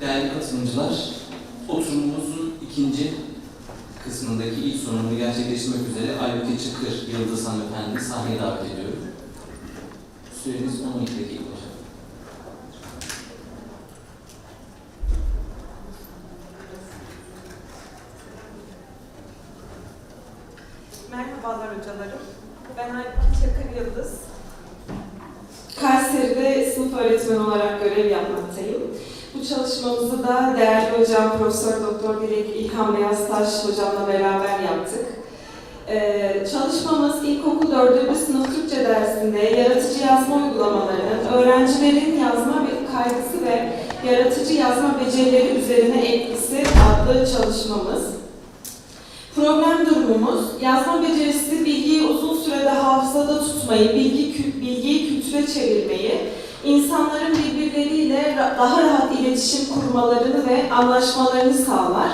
Değerli katılımcılar, oturumumuzun ikinci kısmındaki ilk sunumunu gerçekleştirmek üzere Aybüke Çıkır Yıldız Hanımefendi sahneye davet ediyorum. Süreniz 12 dakika hocam. Merhabalar hocalarım. Ben Aybüke Çakır Yıldız. Kayseri'de sınıf öğretmeni olarak görev yapmaktayım. Çalışmamızı da değerli hocam Profesör Doktor Dilek İlhan Beyaztaş hocamla beraber yaptık. Ee, çalışmamız ilkokul 4. sınıf Türkçe dersinde yaratıcı yazma uygulamalarının öğrencilerin yazma ve kaygısı ve yaratıcı yazma becerileri üzerine etkisi adlı çalışmamız. Problem durumumuz, yazma becerisi bilgiyi uzun sürede hafızada tutmayı, bilgi, bilgiyi kültüre çevirmeyi, insanların birbirleriyle ra- daha rahat iletişim kurmalarını ve anlaşmalarını sağlar.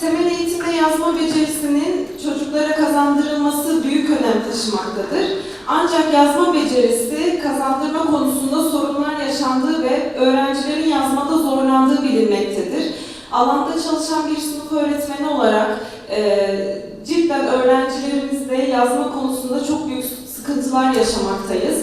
Temel eğitimde yazma becerisinin çocuklara kazandırılması büyük önem taşımaktadır. Ancak yazma becerisi kazandırma konusunda sorunlar yaşandığı ve öğrencilerin yazmada zorlandığı bilinmektedir. Alanda çalışan bir sınıf öğretmeni olarak e, cidden öğrencilerimizde yazma konusunda çok büyük sıkıntılar yaşamaktayız.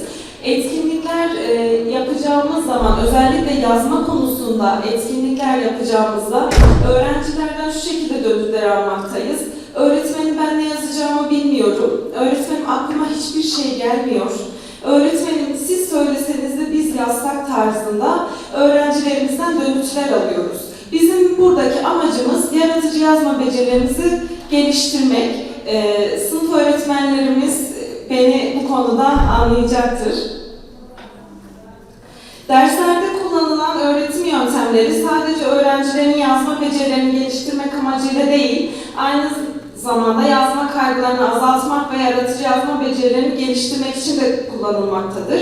Etkinlikler e, yapacağımız zaman, özellikle yazma konusunda etkinlikler yapacağımızda öğrencilerden şu şekilde dönütler almaktayız. Öğretmenim ben ne yazacağımı bilmiyorum. Öğretmenim aklıma hiçbir şey gelmiyor. Öğretmenim siz söyleseniz de biz yazsak tarzında öğrencilerimizden dönütler alıyoruz. Bizim buradaki amacımız yaratıcı yazma becerilerimizi geliştirmek. Ee, sınıf öğretmenlerimiz beni bu konuda anlayacaktır. Derslerde kullanılan öğretim yöntemleri sadece öğrencilerin yazma becerilerini geliştirmek amacıyla değil, aynı zamanda yazma kaygılarını azaltmak ve yaratıcı yazma becerilerini geliştirmek için de kullanılmaktadır.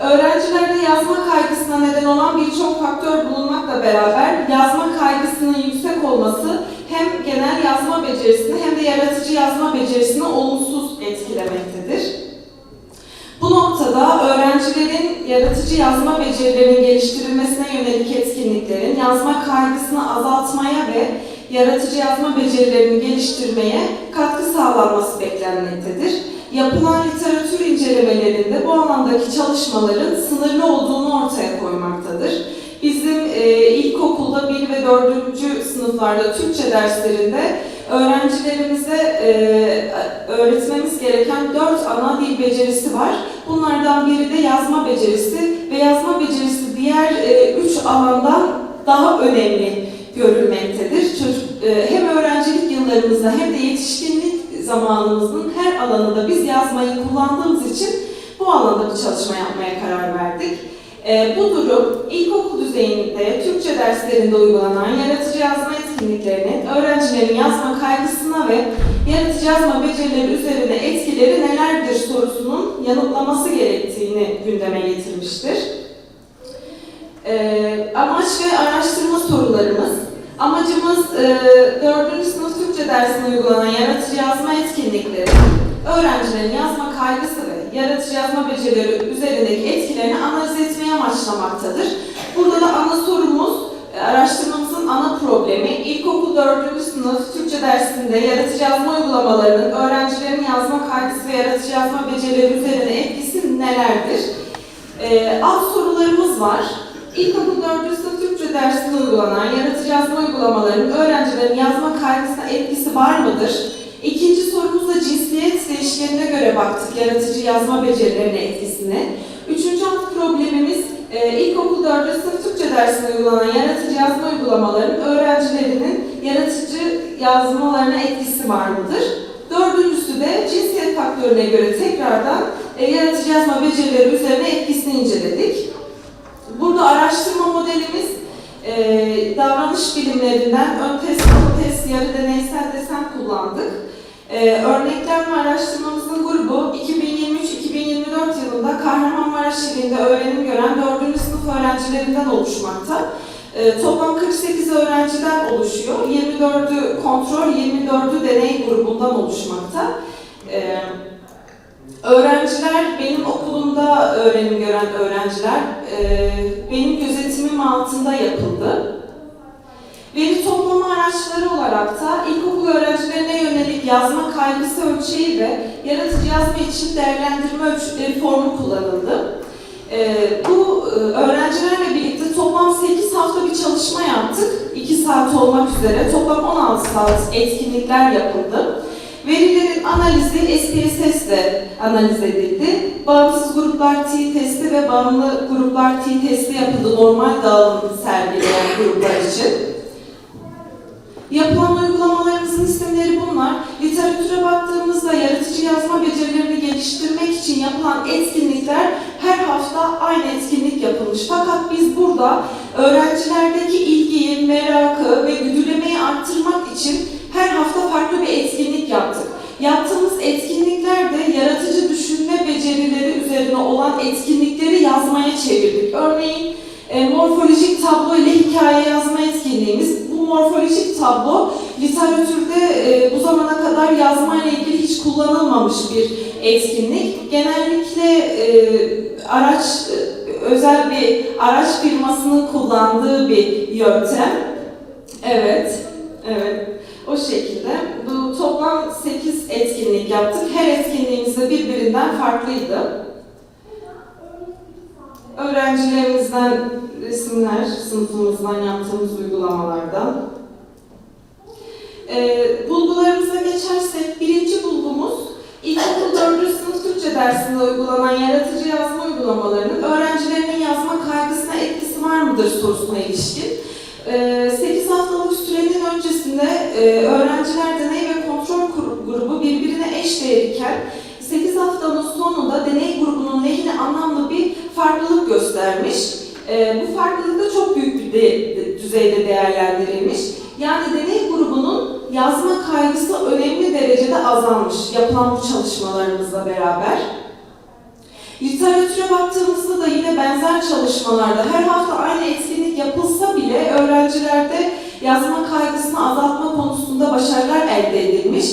Öğrencilerde yazma kaygısına neden olan birçok faktör bulunmakla beraber yazma kaygısının yüksek olması hem genel yazma becerisini hem de yaratıcı yazma becerisini olumsuz etkilemektedir. Bu noktada öğrencilerin yaratıcı yazma becerilerinin geliştirilmesine yönelik etkinliklerin yazma kaygısını azaltmaya ve yaratıcı yazma becerilerini geliştirmeye katkı sağlanması beklenmektedir. Yapılan literatür incelemelerinde bu alandaki çalışmaların sınırlı olduğunu ortaya koymaktadır. Bizim e, ilkokulda 1 ve 4. sınıflarda Türkçe derslerinde öğrencilerimize e, öğretmemiz gereken 4 ana dil becerisi var. Bunlardan biri de yazma becerisi ve yazma becerisi diğer 3 alandan daha önemli görülmektedir. Çocuk, e, hem öğrencilik yıllarımızda hem de yetişkinlik zamanımızın her alanında biz yazmayı kullandığımız için bu alanda bir çalışma yapmaya karar verdik. E, bu durum ilkokul düzeyinde Türkçe derslerinde uygulanan yaratıcı yazma etkinliklerinin öğrencilerin yazma kaygısına ve yaratıcı yazma becerileri üzerine etkileri nelerdir sorusunun yanıtlaması gerektiğini gündeme getirmiştir. E, amaç ve araştırma sorularımız Amacımız e, 4. sınıf Türkçe dersinde uygulanan yaratıcı yazma etkinlikleri, öğrencilerin yazma kaygısı ve yaratıcı yazma becerileri üzerindeki etkilerini analiz etmeye amaçlamaktadır. Burada da ana sorumuz, araştırmamızın ana problemi, ilkokul 4. sınıf Türkçe dersinde yaratıcı yazma uygulamalarının öğrencilerin yazma kaygısı ve yaratıcı yazma becerileri üzerine etkisi nelerdir? E, alt sorularımız var. İlkokul 4. sınıf Türkçe dersinde uygulanan yaratıcı yazma uygulamalarının öğrencilerin yazma kaygısına etkisi var mıdır? İkinci sorumuzda cinsiyet değişkenine göre baktık yaratıcı yazma becerilerine etkisini. Üçüncü alt problemimiz e, ilkokul 4. sınıf Türkçe dersinde uygulanan yaratıcı yazma uygulamalarının öğrencilerinin yaratıcı yazmalarına etkisi var mıdır? Dördüncüsü de cinsiyet faktörüne göre tekrardan e, yaratıcı yazma becerileri üzerine etkisini inceledik. Burada araştırma modelimiz e, davranış bilimlerinden ön test, ön test, yarı deneysel desen kullandık. E, örneklem araştırmamızın grubu 2023-2024 yılında Kahramanmaraş ilinde öğrenim gören 4. sınıf öğrencilerinden oluşmakta. E, toplam 48 öğrenciden oluşuyor. 24'ü kontrol, 24'ü deney grubundan oluşmakta. E, Öğrenciler benim okulumda öğrenim gören öğrenciler e, benim gözetimim altında yapıldı. Veri toplama araçları olarak da ilkokul öğrencilerine yönelik yazma kaygısı ölçeği ve yaratıcı yazma için değerlendirme ölçütleri formu kullanıldı. Ee, bu e, öğrencilerle birlikte toplam 8 hafta bir çalışma yaptık. 2 saat olmak üzere toplam 16 saat etkinlikler yapıldı. Verilerin analizi SPSS ile analiz edildi. Bağımsız gruplar T testi ve bağımlı gruplar T testi yapıldı normal dağılım sergileyen gruplar için. Yapılan uygulamalarımızın isimleri bunlar. Literatüre baktığımızda yaratıcı yazma becerilerini geliştirmek için yapılan etkinlikler her hafta aynı etkinlik yapılmış. Fakat biz burada öğrencilerdeki ilgiyi, merakı ve güdülemeyi arttırmak için her hafta farklı bir etkinlik yaptık. Yaptığımız etkinliklerde yaratıcı düşünme becerileri üzerine olan etkinlikleri yazmaya çevirdik. Örneğin e, morfolojik tablo ile hikaye yazma etkinliğimiz. Morfolojik tablo literatürde e, bu zamana kadar yazma ile ilgili hiç kullanılmamış bir etkinlik. Genellikle e, araç e, özel bir araç firmasının kullandığı bir yöntem. Evet, evet. O şekilde. Bu toplam 8 etkinlik yaptık. Her etkinliğimiz de birbirinden farklıydı. Öğrencilerimizden resimler, sınıfımızdan yaptığımız uygulamalardan. Ee, bulgularımıza geçersek, birinci bulgumuz İlkokul 4. sınıf Türkçe dersinde uygulanan yaratıcı yazma uygulamalarının öğrencilerinin yazma kaygısına etkisi var mıdır sorusuna ilişkin. 8 haftalık sürenin öncesinde e, öğrenciler deney ve kontrol grubu birbirine eş değerken 8 haftanın sonunda deney grubunun lehine anlamlı bir farklılık göstermiş. E, bu farklılık da çok büyük bir de- düzeyde değerlendirilmiş. Yani deney grubunun yazma kaygısı önemli derecede azalmış yapılan bu çalışmalarımızla beraber. Literatüre baktığımızda da yine benzer çalışmalarda her hafta aynı etkinlik yapılsa bile öğrencilerde yazma kaygısını azaltma konusunda başarılar elde edilmiş.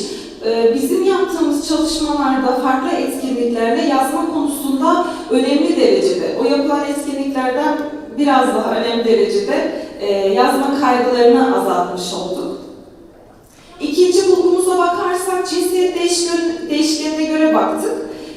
Ee, Bizim yaptığımız çalışmalarda farklı etkinliklerle yazma konusunda önemli derecede, o yapılan etkinliklerden biraz daha önemli derecede e, yazma kaygılarını azaltmış olduk. İkinci bulgumuza bakarsak cinsiyet değişken, değişkenine göre baktık.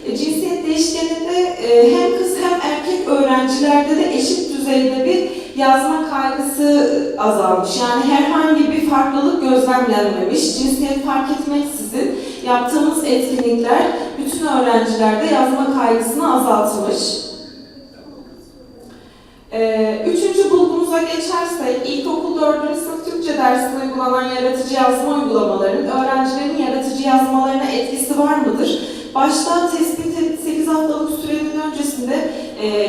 E, Cinsiyet değişkeninde e, hem kız hem erkek öğrencilerde de eşit düzeyde bir yazma kaygısı azalmış. Yani herhangi bir farklılık gözlemlenmemiş. Cinsiyet fark etmeksizin yaptığımız etkinlikler bütün öğrencilerde yazma kaygısını azaltmış. Ee, üçüncü bulgumuza geçersek, ilkokul 4. sınıf Türkçe dersinde uygulanan yaratıcı yazma uygulamalarının öğrencilerin yaratıcı yazmalarına etkisi var mıdır? Başta tespit et 8 haftalık sürenin öncesinde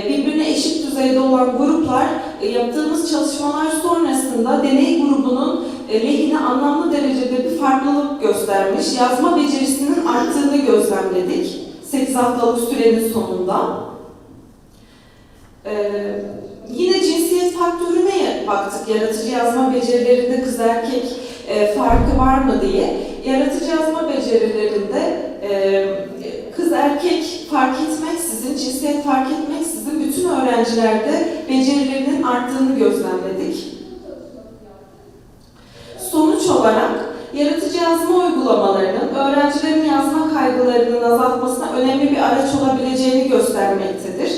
birbirine eşit düzeyde olan gruplar e, yaptığımız çalışmalar sonrasında deney grubunun e, lehine anlamlı derecede bir farklılık göstermiş, yazma becerisinin arttığını gözlemledik 8 haftalık sürenin sonunda. Yine cinsiyet faktörüne baktık. Yaratıcı yazma becerilerinde kız erkek e, farkı var mı diye. Yaratıcı yazma becerilerinde e, erkek fark etmeksizin, cinsiyet fark etmeksizin bütün öğrencilerde becerilerinin arttığını gözlemledik. Sonuç olarak yaratıcı yazma uygulamalarının öğrencilerin yazma kaygılarının azaltmasına önemli bir araç olabileceğini göstermektedir.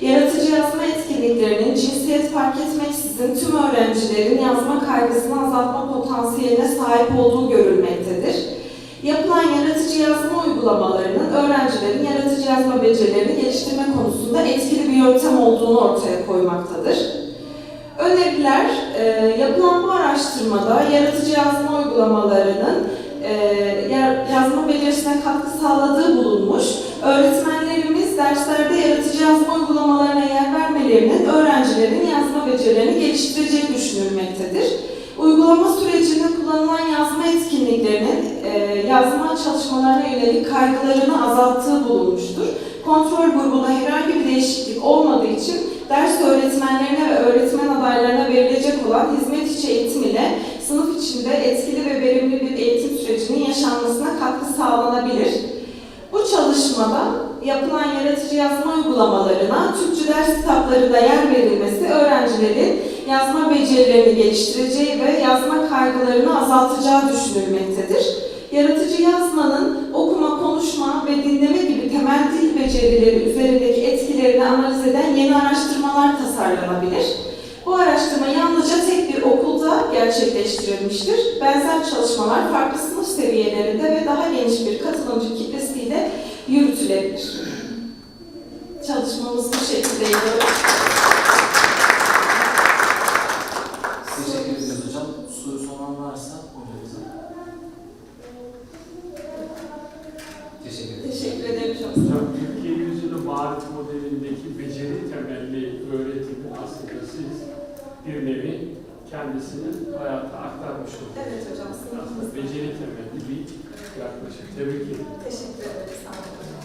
Yaratıcı yazma etkinliklerinin cinsiyet fark etmeksizin tüm öğrencilerin yazma kaygısını azaltma potansiyeline sahip olduğu görülmektedir. Yapılan yaratıcı yazma uygulamalarının öğrencilerin yaratıcı yazma becerilerini geliştirme konusunda etkili bir yöntem olduğunu ortaya koymaktadır. Öneriler, e, yapılan bu araştırmada yaratıcı yazma uygulamalarının e, ya- yazma becerisine katkı sağladığı bulunmuş. Öğretmenlerimiz derslerde yaratıcı yazma uygulamalarına yer vermelerinin öğrencilerin yazma becerilerini geliştireceği düşünülmektedir. Uygulama sürecinde kullanılan yazma etkinliklerinin yazma çalışmalarına yönelik kaygılarını azalttığı bulunmuştur. Kontrol grubunda herhangi bir değişiklik olmadığı için ders öğretmenlerine ve öğretmen adaylarına verilecek olan hizmet içi eğitim ile sınıf içinde etkili ve verimli bir eğitim sürecinin yaşanmasına katkı sağlanabilir. Bu çalışmada yapılan yaratıcı yazma uygulamalarına Türkçe ders kitaplarında yer verilmesi öğrencilerin yazma becerilerini geliştireceği ve yazma kaygılarını azaltacağı düşünülmektedir. Yaratıcı yazmanın okuma, konuşma ve dinleme gibi temel dil becerileri üzerindeki etkilerini analiz eden yeni araştırmalar tasarlanabilir. Bu araştırma yalnızca tek bir okulda gerçekleştirilmiştir. Benzer çalışmalar farklı sınıf seviyelerinde ve daha geniş bir katılımcı kitlesiyle yürütülebilir. Çalışmamız bu şekildeydi. Teşekkür ederiz hocam. Sorusu olan varsa hocamıza. Teşekkür ederiz. Teşekkür ederim çok sağ olun. Hocam Türkiye Yüzyılı Marif modelindeki beceri temelli öğretimi aslında siz bir nevi kendisini hayata aktarmış oldunuz. Evet hocam, Aslında beceri temelli bir yaklaşım. Tebrik ederim. Teşekkür ederiz. Sağ olun.